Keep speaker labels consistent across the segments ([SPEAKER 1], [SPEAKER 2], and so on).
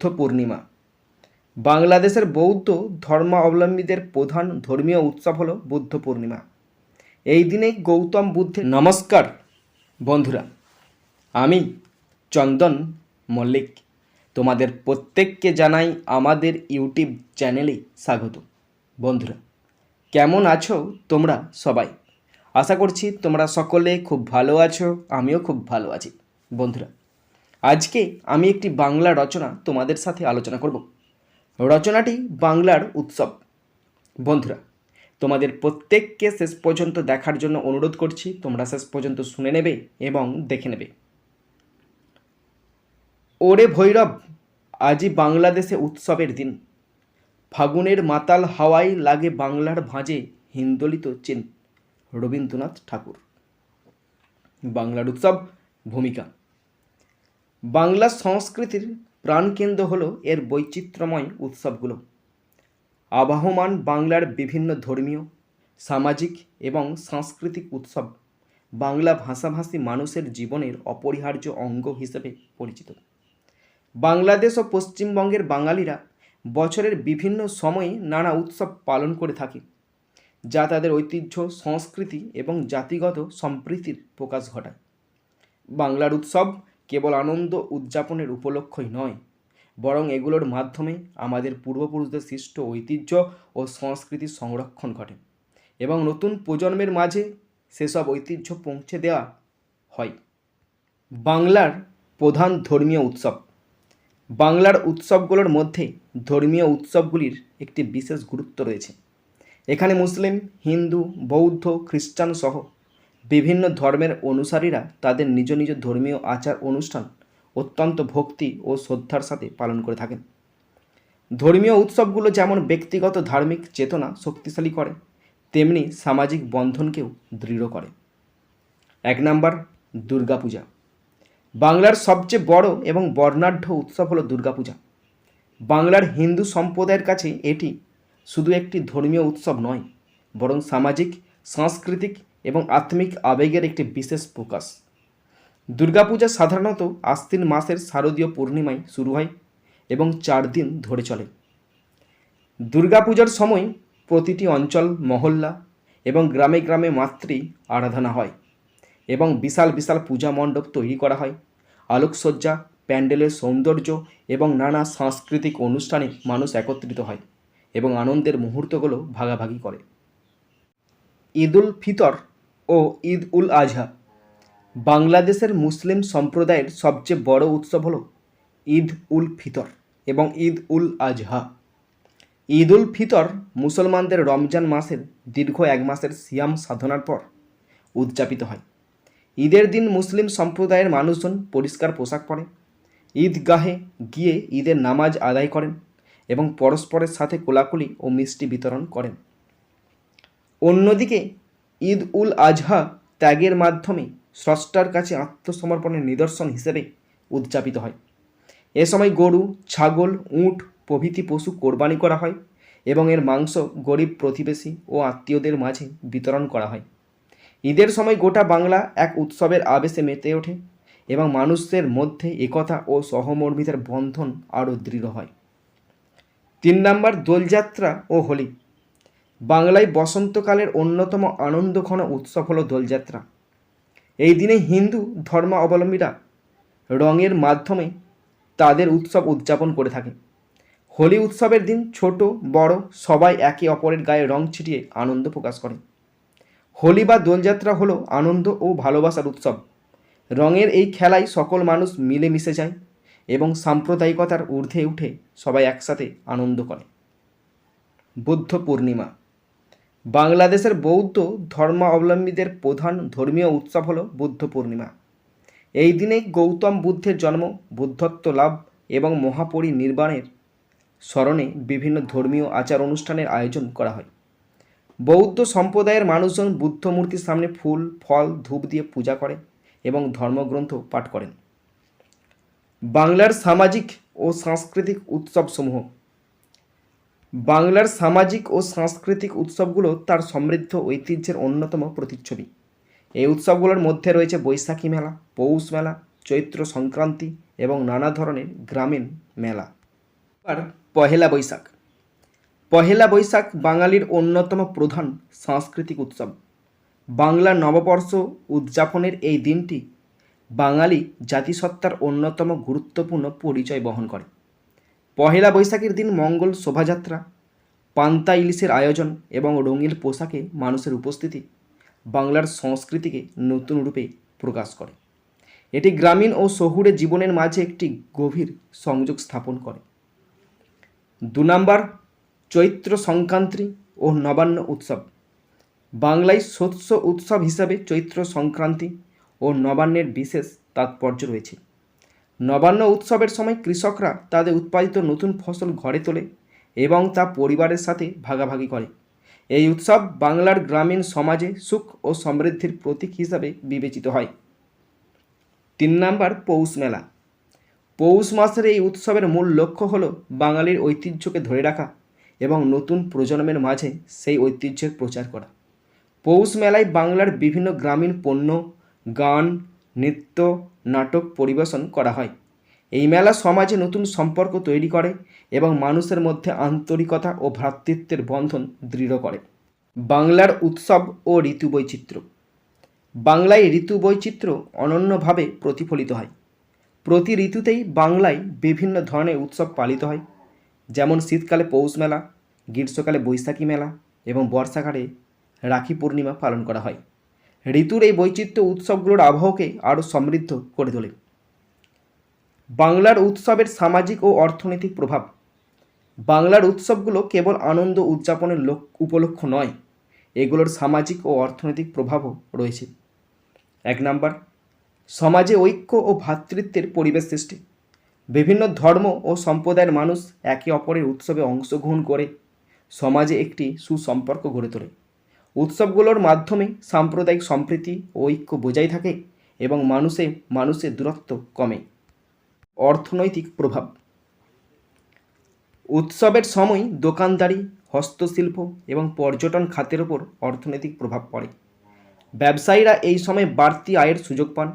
[SPEAKER 1] বুদ্ধ পূর্ণিমা। বাংলাদেশের বৌদ্ধ ধর্মাবলম্বীদের প্রধান ধর্মীয় উৎসব হল বুদ্ধ পূর্ণিমা। এই দিনে গৌতম বুদ্ধের নমস্কার, বন্ধুরা। আমি চন্দন মল্লিক। তোমাদের প্রত্যেককে জানাই আমাদের ইউটিউব চ্যানেলে স্বাগত। বন্ধুরা, কেমন আছো তোমরা সবাই? আশা করছি তোমরা সকলে খুব ভালো আছো, আমিও খুব ভালো আছি। বন্ধুরা আজকে আমি একটি বাংলা রচনা তোমাদের সাথে আলোচনা করব। রচনাটি বাংলার উৎসব। বন্ধুরা, তোমাদের প্রত্যেককে শেষ পর্যন্ত দেখার জন্য অনুরোধ করছি, তোমরা শেষ পর্যন্ত শুনে নেবে এবং দেখে নেবে। ওরে ভৈরব আজই বাংলাদেশে উৎসবের দিন। ফাগুনের মাতাল হাওয়ায় লাগে বাংলার ভাঁজে হিন্দলিত চেন। রবীন্দ্রনাথ ঠাকুর। বাংলার উৎসব, ভূমিকা। বাংলা সংস্কৃতির প্রাণকেন্দ্র হল এর বৈচিত্র্যময় উৎসবগুলো। আবাহমান বাংলার বিভিন্ন ধর্মীয়, সামাজিক এবং সাংস্কৃতিক উৎসব বাংলা ভাষাভাষী মানুষের জীবনের অপরিহার্য অঙ্গ হিসেবে পরিচিত। বাংলাদেশ ও পশ্চিমবঙ্গের বাঙালিরা বছরের বিভিন্ন সময়ে নানা উৎসব পালন করে থাকে, যা তাদের ঐতিহ্য, সংস্কৃতি এবং জাতিগত সম্প্রীতির প্রকাশ ঘটায়। বাংলার উৎসব কেবল আনন্দ উদযাপনের উপলক্ষই নয়, বরং এগুলোর মাধ্যমে আমাদের পূর্বপুরুষদের সৃষ্ট ঐতিহ্য ও সংস্কৃতির সংরক্ষণ ঘটে এবং নতুন প্রজন্মের মাঝে সেসব ঐতিহ্য পৌঁছে দেওয়া হয়। বাংলার প্রধান ধর্মীয় উৎসব। বাংলার উৎসবগুলোর মধ্যে ধর্মীয় উৎসবগুলির একটি বিশেষ গুরুত্ব রয়েছে। এখানে মুসলিম, হিন্দু, বৌদ্ধ খ্রিস্টান সহ বিভিন্ন ধর্মের অনুসারীরা তাদের নিজ নিজ ধর্মীয় আচার অনুষ্ঠান, অত্যন্ত ভক্তি ও শ্রদ্ধার সাথে পালন করে থাকেন। ধর্মীয় উৎসবগুলো যেমন ব্যক্তিগত ধার্মিক চেতনা শক্তিশালী করে, তেমনি সামাজিক বন্ধনকেও দৃঢ় করে। এক নাম্বার, দুর্গাপূজা। বাংলার সবচেয়ে বড় এবং বর্ণাঢ্য উৎসব হলো দুর্গাপূজা। বাংলার হিন্দু সম্প্রদায়ের কাছে এটি শুধু একটি ধর্মীয় উৎসব নয়, বরং সামাজিক, সাংস্কৃতিক আত্মিক আবেগের একটি বিশেষ প্রকাশ। দুর্গাপূজা সাধারণত আশ্বিন মাসের শারদীয় পূর্ণিমায় শুরু হয় এবং চার দিন ধরে চলে। দুর্গাপূজার সময় প্রতিটি অঞ্চল, মহল্লা এবং গ্রামে গ্রামে মাতৃ আরাধনা হয় এবং বিশাল বিশাল পূজা মণ্ডপ তৈরি করা হয়। আলোকসজ্জা, প্যান্ডেলের সৌন্দর্য এবং নানা সাংস্কৃতিক অনুষ্ঠানে মানুষ একত্রিত হয় এবং আনন্দের মুহূর্তগুলো ভাগাভাগি করে। ঈদুল ফিতর ও ঈদ উল আজহা। বাংলাদেশের মুসলিম সম্প্রদায়ের সবচেয়ে বড় উৎসব হল ঈদ উল ফিতর এবং ঈদ উল আজহা। ঈদ উল ফিতর মুসলমানদের রমজান মাসের দীর্ঘ এক মাসের সিয়াম সাধনার পর উদযাপিত হয়। ঈদের দিন মুসলিম সম্প্রদায়ের মানুষজন পরিষ্কার পোশাক পরে, ঈদগাহে গিয়ে ঈদের নামাজ আদায় করেন এবং পরস্পরের সাথে কোলাকুলি ও মিষ্টি বিতরণ করেন। অন্যদিকে ঈদ উল আজহা ত্যাগের মাধ্যমে স্রষ্টার কাছে আত্মসমর্পণের নিদর্শন হিসেবে উদযাপিত হয়। এ সময় গরু, ছাগল, উট, প্রভৃতি পশু কোরবানি করা হয় এবং এর মাংস গরিব প্রতিবেশী ও আত্মীয়দের মাঝে বিতরণ করা হয়। ঈদের সময় গোটা বাংলা এক উৎসবের আবেশে মেতে ওঠে এবং মানুষদের মধ্যে একতা ও সহমর্মিতার বন্ধন আরও দৃঢ় হয়। তিন নম্বর দোলযাত্রা ও হোলি। বাংলায় বসন্তকালের অন্যতম আনন্দঘন উৎসব হলো দোলযাত্রা। এই দিনে হিন্দু ধর্মাবলম্বীরা রঙের মাধ্যমে তাদের উৎসব উদযাপন করে থাকে। হোলি উৎসবের দিন ছোট, বড়, সবাই একে অপরের গায়ে রং ছিটিয়ে আনন্দ প্রকাশ করে। হোলি বা দোলযাত্রা হলো আনন্দ ও ভালোবাসার উৎসব। রঙের এই খেলায় সকল মানুষ মিলেমিশে যায় এবং সাম্প্রদায়িকতার ঊর্ধ্বে উঠে সবাই একসাথে আনন্দ করে। বুদ্ধ পূর্ণিমা বাংলাদেশের বৌদ্ধ ধর্মাবলম্বীদের প্রধান ধর্মীয় উৎসব হল বুদ্ধ পূর্ণিমা। এই দিনেই গৌতম বুদ্ধের জন্ম, বুদ্ধত্ব লাভ এবং মহাপরিনির্বাণের স্মরণে বিভিন্ন ধর্মীয় আচার অনুষ্ঠানের আয়োজন করা হয়। বৌদ্ধ সম্প্রদায়ের মানুষজন বুদ্ধ মূর্তির সামনে ফুল, ফল, ধূপ দিয়ে পূজা করে এবং ধর্মগ্রন্থ পাঠ করেন। বাংলার সামাজিক ও সাংস্কৃতিক উৎসবসমূহ বাংলার সামাজিক ও সাংস্কৃতিক উৎসবগুলো তার সমৃদ্ধ ঐতিহ্যের অন্যতম প্রতিচ্ছবি। এই উৎসবগুলোর মধ্যে রয়েছে বৈশাখী মেলা, পৌষ মেলা, চৈত্র সংক্রান্তি এবং নানা ধরনের গ্রামীণ মেলা। আর পহেলা বৈশাখ। পহেলা বৈশাখ বাঙালির অন্যতম প্রধান সাংস্কৃতিক উৎসব। বাংলা নববর্ষ উদযাপনের এই দিনটি বাঙালি জাতিসত্তার অন্যতম গুরুত্বপূর্ণ পরিচয় বহন করে। পহেলা বৈশাখের দিন মঙ্গল শোভাযাত্রা, পান্তা ইলিশের আয়োজন এবং রঙিন পোশাকে মানুষের উপস্থিতি বাংলার সংস্কৃতিকে নতুন রূপে প্রকাশ করে। এটি গ্রামীণ ও শহুরে জীবনের মাঝে একটি গভীর সংযোগ স্থাপন করে। দু নম্বর, চৈত্র সংক্রান্তি ও নবান্ন উৎসব। বাংলায় শস্য উৎসব হিসাবে চৈত্র সংক্রান্তি ও নবান্নের বিশেষ তাৎপর্য রয়েছে। নবান্ন উৎসবের সময় কৃষকরা তাদের উৎপাদিত নতুন ফসল ঘরে তোলে এবং তা পরিবারের সাথে ভাগাভাগি করে। এই উৎসব বাংলার গ্রামীণ সমাজে সুখ ও সমৃদ্ধির প্রতীক হিসাবে বিবেচিত হয়। তিন নাম্বার পৌষ মেলা। পৌষ মাসের এই উৎসবের মূল লক্ষ্য হল বাঙালির ঐতিহ্যকে ধরে রাখা এবং নতুন প্রজন্মের মাঝে সেই ঐতিহ্যের প্রচার করা। পৌষ মেলায় বাংলার বিভিন্ন গ্রামীণ পণ্য, গান নৃত্য, নাটক পরিবেশন করা হয়। এই মেলা সমাজে নতুন সম্পর্ক তৈরি করে এবং মানুষের মধ্যে আন্তরিকতা ও ভ্রাতৃত্বের বন্ধন দৃঢ় করে। বাংলার উৎসব ও ঋতু বৈচিত্র্য বাংলায় ঋতু বৈচিত্র্য অনন্যভাবে প্রতিফলিত হয়। প্রতি ঋতুতেই বাংলায় বিভিন্ন ধরনের উৎসব পালিত হয়। যেমন শীতকালে পৌষ মেলা, গ্রীষ্মকালে বৈশাখী মেলা এবং বর্ষাকালে রাখি পূর্ণিমা পালন করা হয়। ঋতুর এই বৈচিত্র্য উৎসবগুলোর আবহাওয়াকে আরও সমৃদ্ধ করে তোলে। বাংলার উৎসবের সামাজিক ও অর্থনৈতিক প্রভাব। বাংলার উৎসবগুলো কেবল আনন্দ উদযাপনের লোক, উপলক্ষ নয়, এগুলোর সামাজিক ও অর্থনৈতিক প্রভাবও রয়েছে। এক নাম্বার, সমাজে ঐক্য ও ভ্রাতৃত্বের পরিবেশ সৃষ্টি। বিভিন্ন ধর্ম ও সম্প্রদায়ের মানুষ একে অপরের উৎসবে অংশগ্রহণ করে সমাজে একটি সুসম্পর্ক গড়ে তোলে। উৎসবগুলোর মাধ্যমে সাম্প্রদায়িক সম্প্রীতি ও ঐক্য বজায় থাকে এবং মানুষে, মানুষের দূরত্ব কমে। অর্থনৈতিক প্রভাব। উৎসবের সময় দোকানদারি, হস্তশিল্প এবং পর্যটন খাতের ওপর অর্থনৈতিক প্রভাব পড়ে। ব্যবসায়ীরা এই সময় বাড়তি আয়ের সুযোগ পান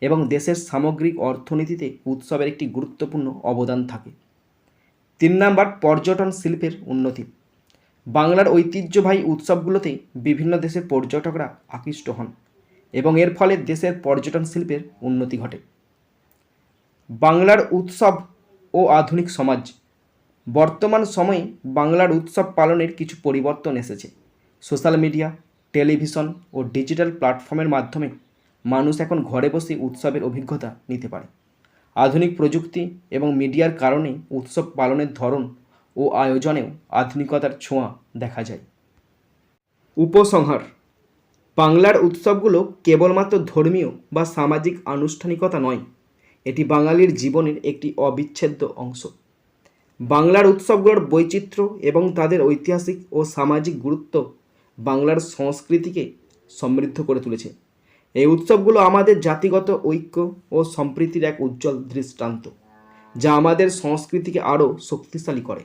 [SPEAKER 1] এবং দেশের সামগ্রিক অর্থনীতিতে উৎসবের একটি গুরুত্বপূর্ণ অবদান থাকে। তিন নাম্বার, পর্যটন শিল্পের উন্নতি। বাংলার ঐতিহ্যবাহী উৎসবগুলোতে বিভিন্ন দেশের পর্যটকরা আকৃষ্ট হন এবং এর ফলে দেশের পর্যটন শিল্পের উন্নতি ঘটে। বাংলার উৎসব ও আধুনিক সমাজ, বর্তমান সময়ে বাংলার উৎসব পালনের কিছু পরিবর্তন এসেছে। সোশ্যাল মিডিয়া, টেলিভিশন ও ডিজিটাল প্ল্যাটফর্মের মাধ্যমে মানুষ এখন ঘরে বসে উৎসবের অভিজ্ঞতা নিতে পারে। আধুনিক প্রযুক্তি এবং মিডিয়ার কারণে উৎসব পালনের ধরন ও আয়োজনেও আধুনিকতার ছোঁয়া দেখা যায়। উপসংহার। বাংলার উৎসবগুলো কেবলমাত্র ধর্মীয় বা সামাজিক আনুষ্ঠানিকতা নয়, এটি বাঙালির জীবনের একটি অবিচ্ছেদ্য অংশ। বাংলার উৎসবগুলোর বৈচিত্র্য এবং তাদের ঐতিহাসিক ও সামাজিক গুরুত্ব বাংলার সংস্কৃতিকে সমৃদ্ধ করে তুলেছে। এই উৎসবগুলো আমাদের জাতিগত ঐক্য ও সম্প্রীতির এক উজ্জ্বল দৃষ্টান্ত, যা আমাদের সংস্কৃতিকে আরও শক্তিশালী করে।